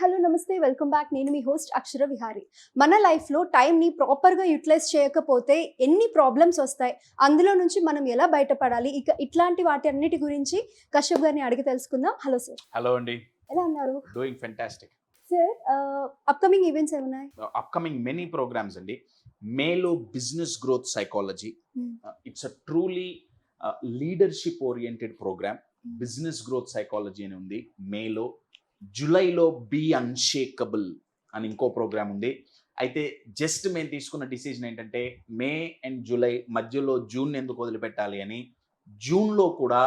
Hello నమస్తే. Welcome back. నేను మీ హోస్ట్ అక్షర విహారి. మన లైఫ్లో టైంని ప్రాపర్గా యూటిలైజ్ చేయకపోతే ఎన్ని ప్రాబ్లమ్స్ వస్తాయి? అందులో నుంచి మనం ఎలా బయటపడాలి? ఇక ఇట్లాంటి వాటి అన్నిటి గురించి కశ్యప్ గారిని అడిగి తెలుసుకుందాం. హలో సార్ హలో అండి. ఎలా ఉన్నారు? Doing fantastic sir upcoming events ఏమున్నాయి? అప్కమింగ్ మెనీ ప్రోగ్రామ్స్ అండి. మేలో business growth psychology. It's a truly leadership oriented programme business growth psychology అని ఉంది. మేలో జూలైలో బీ అన్షేకబుల్ అని ఇంకో ప్రోగ్రామ్ ఉంది. అయితే జస్ట్ మేము తీసుకున్న డిసిజన్ ఏంటంటే మే అండ్ జూలై మధ్యలో జూన్ ఎందుకు వదిలిపెట్టాలి అని జూన్లో కూడా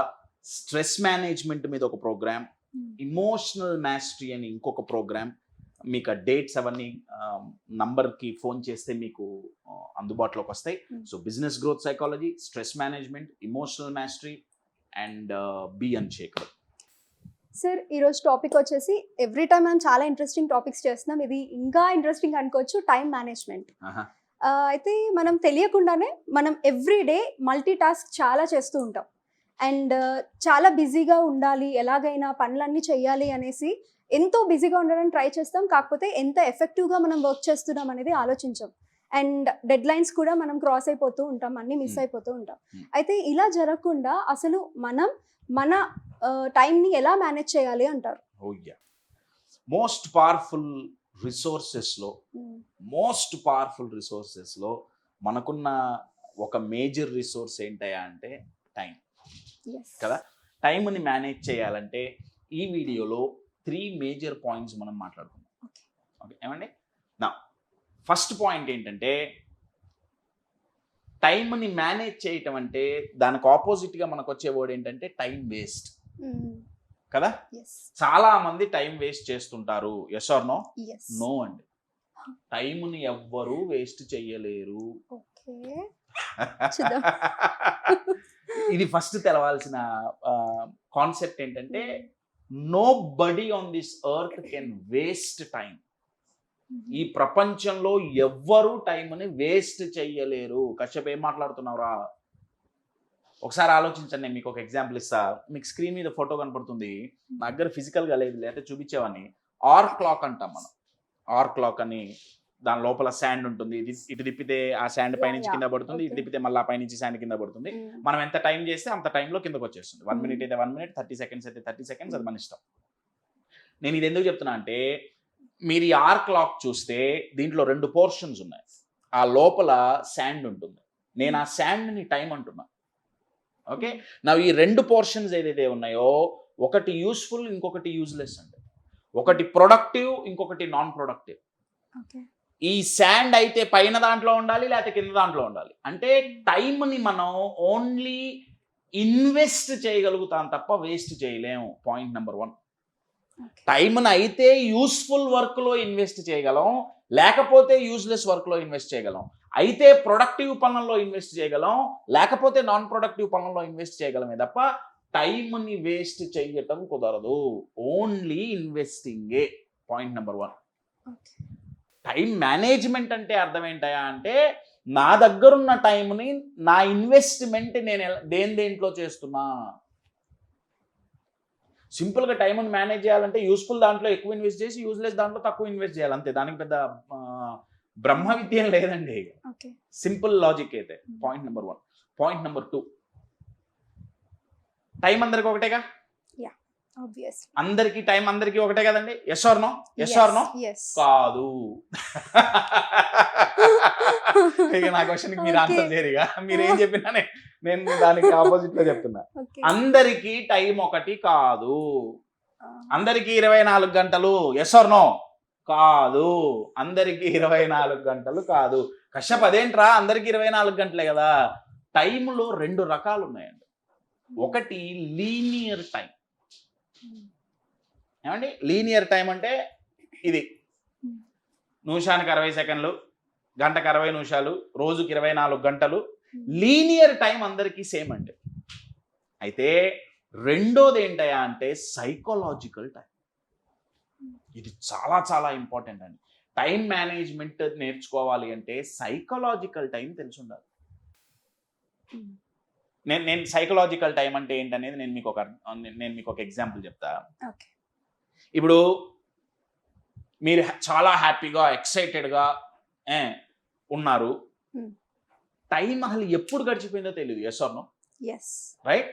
స్ట్రెస్ మేనేజ్మెంట్ మీద ఒక ప్రోగ్రామ్ ఇమోషనల్ మాస్టరీ అని ఇంకొక ప్రోగ్రామ్. మీకు ఆ డేట్స్ అవన్నీ నంబర్కి ఫోన్ చేస్తే మీకు అందుబాటులోకి వస్తాయి. Hmm. So business growth psychology stress management emotional mastery and be unshakable. Sir ఈరోజు టాపిక్ వచ్చేసి ఎవ్రీ టైం మనం చాలా ఇంట్రెస్టింగ్ టాపిక్స్ చేస్తున్నాం. ఇది ఇంకా ఇంట్రెస్టింగ్ అనుకోవచ్చు టైం మేనేజ్మెంట్ అయితే మనం తెలియకుండానే మనం ఎవ్రీ డే మల్టీ టాస్క్ చాలా చేస్తూ ఉంటాం. అండ్ చాలా బిజీగా ఉండాలి ఎలాగైనా పనులన్నీ చేయాలి అనేసి ఎంతో బిజీగా ఉండడానికి ట్రై చేస్తాం. కాకపోతే ఎంత ఎఫెక్టివ్గా మనం వర్క్ చేస్తున్నాం అనేది ఆలోచించాం. అండ్ డెడ్ లైన్స్ కూడా మనం క్రాస్ అయిపోతూ ఉంటాం అన్ని మిస్ Hmm. అయిపోతూ ఉంటాం. Hmm. అయితే ఇలా జరగకుండా అసలు మనం మన టైంని ఎలా మేనేజ్ చేయాలి అంటారు? మోస్ట్ పవర్ఫుల్ రిసోర్సెస్లో మోస్ట్ పవర్ఫుల్ రిసోర్సెస్లో మనకున్న ఒక మేజర్ రిసోర్స్ ఏంటయా అంటే టైం. కదా? టైంని మేనేజ్ చేయాలంటే ఈ వీడియోలో త్రీ మేజర్ పాయింట్స్ మనం మాట్లాడుకుందాం. ఓకే ఏమండి? నా ఫస్ట్ పాయింట్ ఏంటంటే టైంని మేనేజ్ చేయటం అంటే దానికి ఆపోజిట్గా మనకు వచ్చే వర్డ్ ఏంటంటే టైం వేస్ట్. కదా? చాలా మంది టైం వేస్ట్ చేస్తుంటారు. ఎస్ ఆర్ నో నో అండి. టైంని ఎవ్వరూ వేస్ట్ చెయ్యలేరు. ఇది ఫస్ట్ తెలవాల్సిన కాన్సెప్ట్ ఏంటంటే nobody on this earth can waste time ఈ ప్రపంచంలో ఎవ్వరూ టైంని వేస్ట్ చెయ్యలేరు. కశ్యప్ ఏం మాట్లాడుతున్నావురా? ఒకసారి ఆలోచించండి నేను మీకు ఒక ఎగ్జాంపుల్ ఇస్తా. మీకు స్క్రీన్ మీద ఫోటో కనపడుతుంది. నా దగ్గర ఫిజికల్గా లేదు లేకపోతే చూపించేవాడిని. ఆర్ క్లాక్ అంటాం మనం. ఆర్ క్లాక్ అని దాని లోపల శాండ్ ఉంటుంది. ఇది ఇటు తిప్పితే ఆ శాండ్ పైనుంచి. కింద పడుతుంది ఇటు. తిప్పితే మళ్ళీ ఆ పైనుంచి శాండ్ కింద పడుతుంది. మనం ఎంత టైం చేస్తే అంత టైంలో కిందకు వచ్చేస్తుంది. వన్. మినిట్ అయితే వన్ మినిట్ థర్టీ సెకండ్స్ అయితే థర్టీ సెకండ్స్ అది మన ఇష్టం. నేను ఇది ఎందుకు చెప్తున్నా అంటే మీరు ఈ ఆర్ క్లాక్ చూస్తే దీంట్లో రెండు పోర్షన్స్ ఉన్నాయి. ఆ లోపల శాండ్ ఉంటుంది. నేను ఆ శాండ్ని టైం అంటున్నా. ఓకే? నా ఈ రెండు పోర్షన్స్ ఏదైతే ఉన్నాయో ఒకటి యూస్ఫుల్ ఇంకొకటి యూజ్లెస్ అంటే ఒకటి ప్రొడక్టివ్ ఇంకొకటి నాన్ ప్రొడక్టివ్ ఈ శాండ్ అయితే పైన దాంట్లో ఉండాలి లేకపోతే కింద దాంట్లో ఉండాలి. అంటే టైంని మనం ఓన్లీ ఇన్వెస్ట్ చేయగలుగుతాం తప్ప వేస్ట్ చేయలేము పాయింట్ నెంబర్ వన్. టైంని అయితే యూస్ఫుల్ వర్క్లో ఇన్వెస్ట్ చేయగలం లేకపోతే యూజ్లెస్ వర్క్లో ఇన్వెస్ట్ చేయగలం. అయితే ప్రొడక్టివ్ పనుల్లో ఇన్వెస్ట్ చేయగలం లేకపోతే నాన్ ప్రొడక్టివ్ పనుల్లో ఇన్వెస్ట్ చేయగలమే తప్ప టైంని వేస్ట్ చేయటం కుదరదు. Only ఇన్వెస్టింగే point number one. Time management అంటే అర్థం ఏంటయా అంటే నా దగ్గరున్న టైంని నా ఇన్వెస్ట్మెంట్ నేను దేని దేంట్లో చేస్తున్నా? సింపుల్గా టైంని మేనేజ్ చేయాలంటే యూస్ఫుల్ దాంట్లో ఎక్కువ ఇన్వెస్ట్ చేసి యూజ్లెస్ దాంట్లో తక్కువ ఇన్వెస్ట్ చేయాలి. అంతే. దానికి పెద్ద బ్రహ్మ విద్య లేదండి. సింపుల్ లాజిక్ అయితే. Point number one. Point number two. Time అందరికి ఒకటేగా? అందరికి టైం అందరికి ఒకటే కదండి. Yes or no yes or no కాదు. ఇక నా క్వశ్చన్ మీరు. ఆన్సర్ చేయరుగా మీరు ఏం చెప్పినా నేను దానికి ఆపోజిట్లో చెప్తున్నా. అందరికి టైం ఒకటి కాదు. అందరికి ఇరవై నాలుగు గంటలు. ఎస్ ఆర్ నో కాదు. అందరికి ఇరవై నాలుగు గంటలు కాదు. కశ్యప్ అదేంట్రా? అందరికి ఇరవై నాలుగు గంటలే కదా. టైంలో రెండు రకాలు ఉన్నాయండి ఒకటి లీనియర్ టైం. ఏమండి? లీనియర్ టైం అంటే ఇది. నిమిషానికి అరవై సెకండ్లు గంటకు అరవై నిమిషాలు రోజుకి ఇరవై నాలుగు గంటలు. లీనియర్ టైం అందరికీ సేమ్ అండి. అయితే రెండోది ఏంటయా అంటే సైకలాజికల్ టైం. ఇది చాలా చాలా ఇంపార్టెంట్ అండి. టైం మేనేజ్మెంట్ నేర్చుకోవాలి అంటే సైకలాజికల్ టైం తెలిసి ఉండాలి. నేను నేను సైకలాజికల్ టైం అంటే ఏంటనేది నేను మీకు ఒక నేను మీకు ఒక ఎగ్జాంపుల్ చెప్తా. ఓకే. ఇప్పుడు మీరు చాలా హ్యాపీగా ఎక్సైటెడ్గా ఉన్నారు. టైం అసలు ఎప్పుడు గడిచిపోయిందో తెలియదు ఎస్ నో ఎస్ రైట్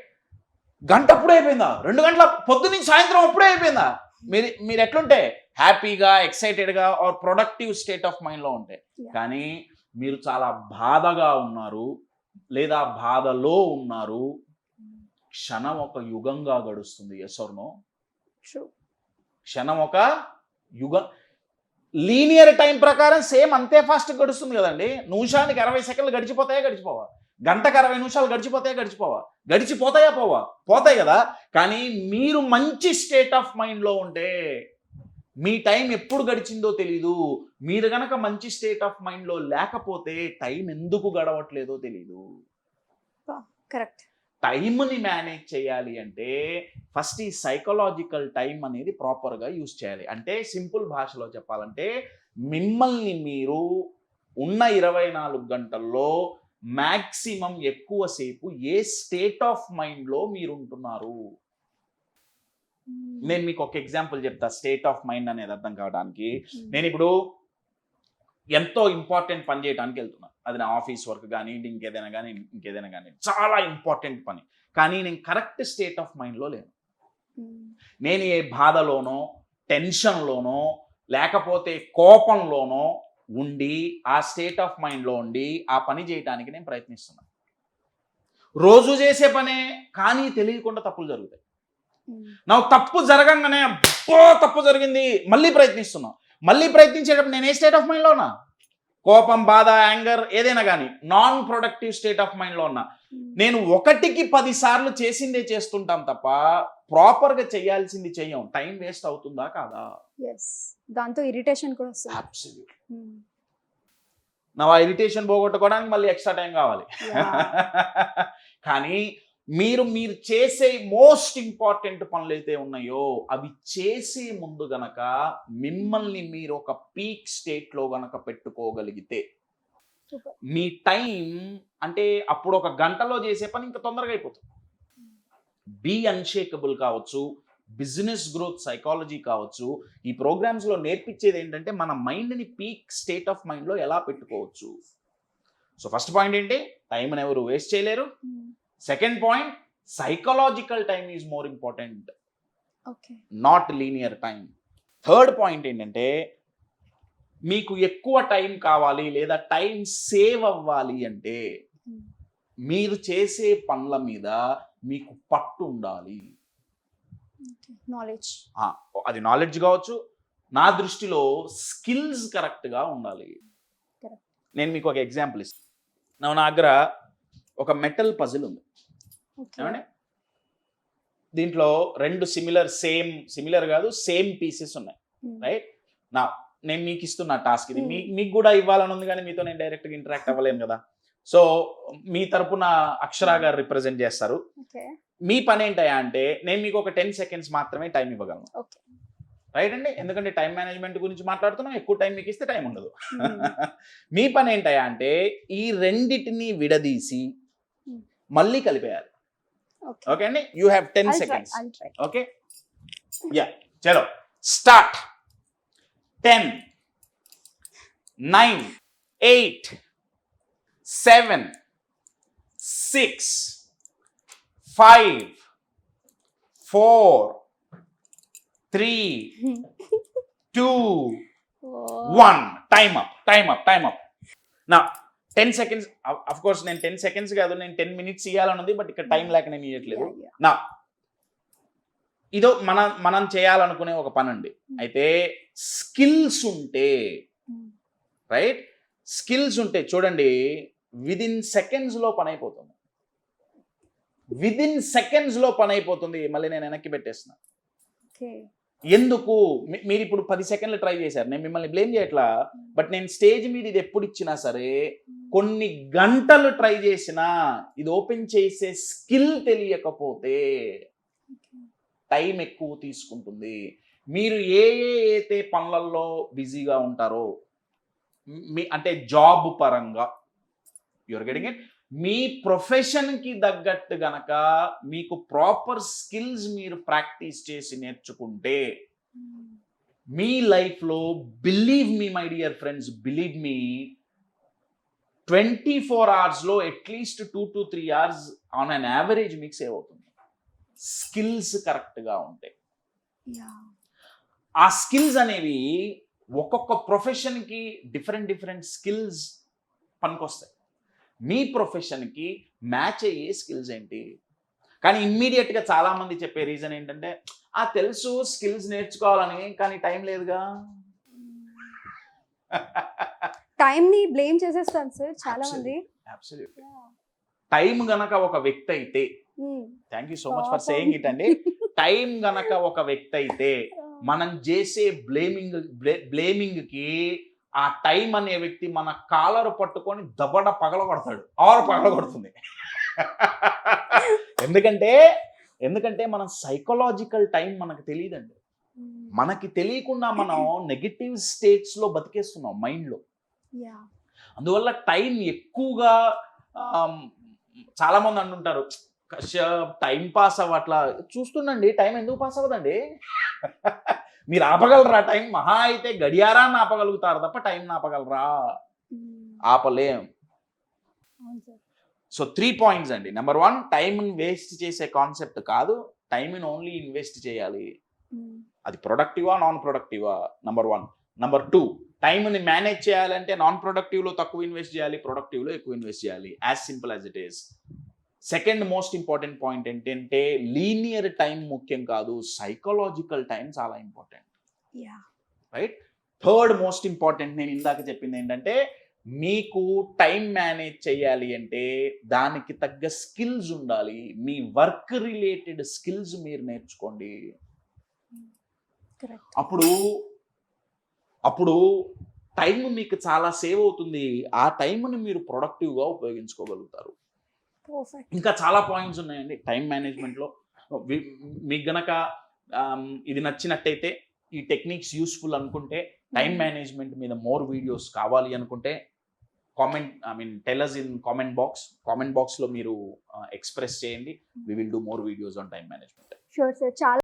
గంట అప్పుడే అయిపోయిందా? రెండు గంటల పొద్దు నుంచి సాయంత్రం అప్పుడే అయిపోయిందా? మీరు మీరు ఎట్లుంటే హ్యాపీగా ఎక్సైటెడ్గా ఆర్ ప్రొడక్టివ్ స్టేట్ ఆఫ్ మైండ్లో ఉంటే. Yeah. కానీ మీరు చాలా బాధగా ఉన్నారు. లేదా బాధలో ఉన్నారు క్షణం ఒక యుగంగా గడుస్తుంది. ఎస్ నో ట్రూ క్షణం ఒక యుగ లీనియర్ టైం ప్రకారం సేమ్ అంతే ఫాస్ట్ గడుస్తుంది కదండి. నిమిషానికి అరవై సెకండ్లు గడిచిపోతాయా గడిచిపోవా? గంటకు అరవై నిమిషాలు గడిచిపోతాయా గడిచిపోవా? గడిచిపోతాయా పోవా? పోతాయి కదా. కానీ మీరు మంచి స్టేట్ ఆఫ్ మైండ్లో ఉంటే మీ టైం ఎప్పుడు గడిచిందో తెలీదు. మీరు గనక మంచి స్టేట్ ఆఫ్ మైండ్లో లేకపోతే టైం ఎందుకు గడవట్లేదో తెలీదు. కరెక్ట్. టైంని మేనేజ్ చేయాలి అంటే ఫస్ట్ ఈ సైకలాజికల్ టైం అనేది ప్రాపర్గా యూజ్ చేయాలి. అంటే సింపుల్ భాషలో చెప్పాలంటే మిమ్మల్ని మీరు ఉన్న ఇరవై నాలుగు గంటల్లో మ్యాక్సిమం ఎక్కువసేపు ఏ స్టేట్ ఆఫ్ మైండ్లో మీరు ఉంటున్నారు నేను మీకు ఒక ఎగ్జాంపుల్ చెప్తా. స్టేట్ ఆఫ్ మైండ్ అనేది అర్థం కావడానికి. నేను ఇప్పుడు ఎంతో ఇంపార్టెంట్ పని చేయడానికి వెళ్తున్నా. అది నా ఆఫీస్ వర్క్ కానీ ఇంకేదైనా కానీ ఇంకేదైనా కానీ చాలా ఇంపార్టెంట్ పని. కానీ నేను కరెక్ట్ స్టేట్ ఆఫ్ మైండ్లో లేను. నేను ఏ బాధలోనో టెన్షన్లోనో లేకపోతే కోపంలోనో ఉండి ఆ స్టేట్ ఆఫ్ మైండ్లో ఉండి ఆ పని చేయడానికి నేను ప్రయత్నిస్తున్నాను రోజు చేసే పనే కానీ తెలియకుండా తప్పులు జరుగుతాయి. నాకు తప్పు జరగంగానే అబ్బో తప్పు జరిగింది. మళ్ళీ ప్రయత్నిస్తున్నా. మళ్ళీ ప్రయత్నించేటప్పుడు నేను ఏ స్టేట్ ఆఫ్ మైండ్లో ఉన్నా? కోపం బాధ యాంగర్ ఏదైనా కానీ నాన్ ప్రొడక్టివ్ స్టేట్ ఆఫ్ మైండ్లో ఉన్నా. నేను ఒకటికి పది సార్లు చేసిందే చేస్తుంటాం తప్ప ప్రాపర్గా చేయాల్సింది చెయ్యం. టైం వేస్ట్ అవుతుందా కాదా? దాంతో ఇరిటేషన్ కూడా వస్తుంది. Absolute Mm. నా ఇరిటేషన్ పోగొట్టుకోవడానికి మళ్ళీ ఎక్స్ట్రా టైం కావాలి. కానీ మీరు మీరు చేసే మోస్ట్ ఇంపార్టెంట్ పనులు అయితే ఉన్నాయో అవి చేసే ముందు గనక మిమ్మల్ని మీరు ఒక పీక్ స్టేట్లో గనక పెట్టుకోగలిగితే. మీ టైం అంటే అప్పుడు ఒక గంటలో చేసే పని ఇంకా తొందరగా అయిపోతుంది బీ అన్షేకబుల్ కావచ్చు బిజినెస్ గ్రోత్ సైకాలజీ కావచ్చు ఈ ప్రోగ్రామ్స్లో నేర్పించేది ఏంటంటే మన మైండ్ని పీక్ స్టేట్ ఆఫ్ మైండ్లో ఎలా పెట్టుకోవచ్చు సో ఫస్ట్ పాయింట్ ఏంటి టైంని ఎవరు వేస్ట్ చేయలేరు. Second point psychological time is more important okay not linear time third point ఏంటంటే మీకు ఎక్కువ టైం కావాలి లేదా టైం సేవ్ అవ్వాలి అంటే Mm. మీరు చేసే పనుల మీద మీకు పట్టు ఉండాలి. నాలెడ్జ్ అది నాలెడ్జ్ కావచ్చు. నా దృష్టిలో స్కిల్స్ కరెక్ట్గా ఉండాలి. నేను మీకు ఒక ఎగ్జాంపుల్ ఇస్తాను నా దగ్గర ఒక మెటల్ పజిల్ ఉంది. ఏమండి? దీంట్లో రెండు సిమిలర్ సేమ్ సిమిలర్ కాదు సేమ్ పీసెస్ ఉన్నాయి. రైట్ నా నేను మీకు ఇస్తున్న టాస్క్ ఇది. Hmm. మీ మీకు కూడా ఇవ్వాలని ఉంది కానీ మీతో నేను డైరెక్ట్గా ఇంటరాక్ట్ అవ్వలేను కదా. సో మీ తరపున అక్షరా గారు రిప్రజెంట్ చేస్తారు. మీ పని ఏంటయ్యా అంటే నేను మీకు ఒక టెన్ సెకండ్స్ మాత్రమే టైం ఇవ్వగలను. రైట్ అండి? ఎందుకంటే టైం మేనేజ్మెంట్ గురించి మాట్లాడుతున్నాం ఎక్కువ టైం మీకు ఇస్తే టైం ఉండదు. Hmm. మీ పని ఏంటయ్యా అంటే ఈ రెండిటిని విడదీసి Hmm. మళ్ళీ కలిపేయాలి. ఓకే అండి you have ten. Seconds. Okay ya చలో start ten nine eight seven six five four three two one time up time up time up నా టెన్ సెకండ్స్ అఫ్ కోర్స్ నేను టెన్ సెకండ్స్ కాదు నేను ten minutes ఇవ్వాలని ఉంది but ఇక్కడ time లేక నేను ఇవ్వట్లేదు. నా ఇదో మనం మనం చేయాలనుకునే ఒక పని అండి అయితే స్కిల్స్ ఉంటే. రైట్ స్కిల్స్ ఉంటే చూడండి విదిన్ సెకండ్స్లో పని అయిపోతుంది. విదిన్ సెకండ్స్లో పని అయిపోతుంది. మళ్ళీ నేను వెనక్కి పెట్టేస్తున్నా. ఓకే ఎందుకు? మీ- మీరు ఇప్పుడు పది సెకండ్లు ట్రై చేశారు. నేను మిమ్మల్ని బ్లేమ్ చేయట్లా బట్ నేను స్టేజ్ మీద ఇది ఎప్పుడు ఇచ్చినా సరే కొన్ని గంటలు ట్రై చేసినా ఇది ఓపెన్ చేసే స్కిల్ తెలియకపోతే టైం ఎక్కువ తీసుకుంటుంది. మీరు ఏ ఏ అయితే పనులలో బిజీగా ఉంటారో మీ అంటే జాబ్ పరంగా యువర్ గెటింగ్ ఇట్ మీ ప్రొఫెషన్కి తగ్గట్టు గనక మీకు ప్రాపర్ స్కిల్స్ మీరు ప్రాక్టీస్ చేసి నేర్చుకుంటే మీ లైఫ్లో believe me my dear friends believe me twenty four అవర్స్లో at least two to three hours on an average మీకు సేవ్ అవుతుంది. స్కిల్స్ కరెక్ట్గా ఉంటాయి ఆ స్కిల్స్ అనేవి ఒక్కొక్క ప్రొఫెషన్కి డిఫరెంట్ డిఫరెంట్ స్కిల్స్ పనికొస్తాయి. మీ ప్రొఫెషన్కి మ్యాచ్ అయ్యే స్కిల్స్ ఏంటి? కానీ ఇమ్మీడియట్గా చాలామంది చెప్పే రీజన్ ఏంటంటే ఆ తెలుసు స్కిల్స్ నేర్చుకోవాలని కానీ టైం లేదుగా. టైం ని బ్లేమ్ చేసేస్తాను సార్ చాలా మంది టైం గనక ఒక వ్యక్తి అయితే thank you so much for saying it అండి. టైం గనక ఒక వ్యక్తి అయితే మనం చేసే బ్లేమింగ్ బ్లేమింగ్కి ఆ టైం అనే వ్యక్తి మన కాలర్ పట్టుకొని దబడ పగల కొడతాడు ఆరు పగల కొడుతుంది. ఎందుకంటే ఎందుకంటే మనం సైకలాజికల్ టైం మనకు తెలియదండి. మనకి తెలియకుండా మనం నెగిటివ్ స్టేట్స్లో బతికేస్తున్నాం మైండ్లో. అందువల్ల టైం ఎక్కువగా చాలా మంది అంటుంటారు టైం పాస్ అవ్వట్లా. చూస్తుండండి టైం ఎందుకు పాస్ అవ్వదండి? మీరు ఆపగలరా? టైం మహా అయితే గడియారాన్ని ఆపగలుగుతారు తప్ప టైం ఆపగలరా ఆపలేం. సో త్రీ పాయింట్స్ అండి. నెంబర్ వన్ టైంని వేస్ట్ చేసే కాన్సెప్ట్ కాదు. టైంని ఓన్లీ ఇన్వెస్ట్ చేయాలి. అది ప్రొడక్టివా నాన్ ప్రొడక్టివా నంబర్ వన్ నంబర్ టూ టైంని మేనేజ్ చేయాలంటే నాన్ ప్రొడక్టివ్లో తక్కువ ఇన్వెస్ట్ చేయాలి ప్రొడక్టివ్లో ఎక్కువ ఇన్వెస్ట్ చేయాలి. As simple as it is second most important point ఏంటంటే లీనియర్ టైం ముఖ్యం కాదు సైకలాజికల్ టైం చాలా important. Right? Third most important నేను ఇందాక చెప్పింది ఏంటంటే మీకు టైం మేనేజ్ చేయాలి అంటే దానికి తగ్గ స్కిల్స్ ఉండాలి. మీ వర్క్ రిలేటెడ్ స్కిల్స్ మీరు నేర్చుకోండి. అప్పుడు అప్పుడు టైం మీకు చాలా సేవ్ అవుతుంది. ఆ టైంని మీరు ప్రొడక్టివ్గా ఉపయోగించుకోగలుగుతారు. ఇంకా చాలా పాయింట్స్ ఉన్నాయండి. టైం మేనేజ్మెంట్లో. మీకు గనక ఇది నచ్చినట్టయితే ఈ టెక్నిక్స్ యూస్ఫుల్ అనుకుంటే టైం మేనేజ్మెంట్ మీద మోర్ వీడియోస్ కావాలి అనుకుంటే comment I mean tell us in comment box. Comment బాక్స్లో మీరు ఎక్స్ప్రెస్ చేయండి. We will do more videos on time management. Sure sir చాలా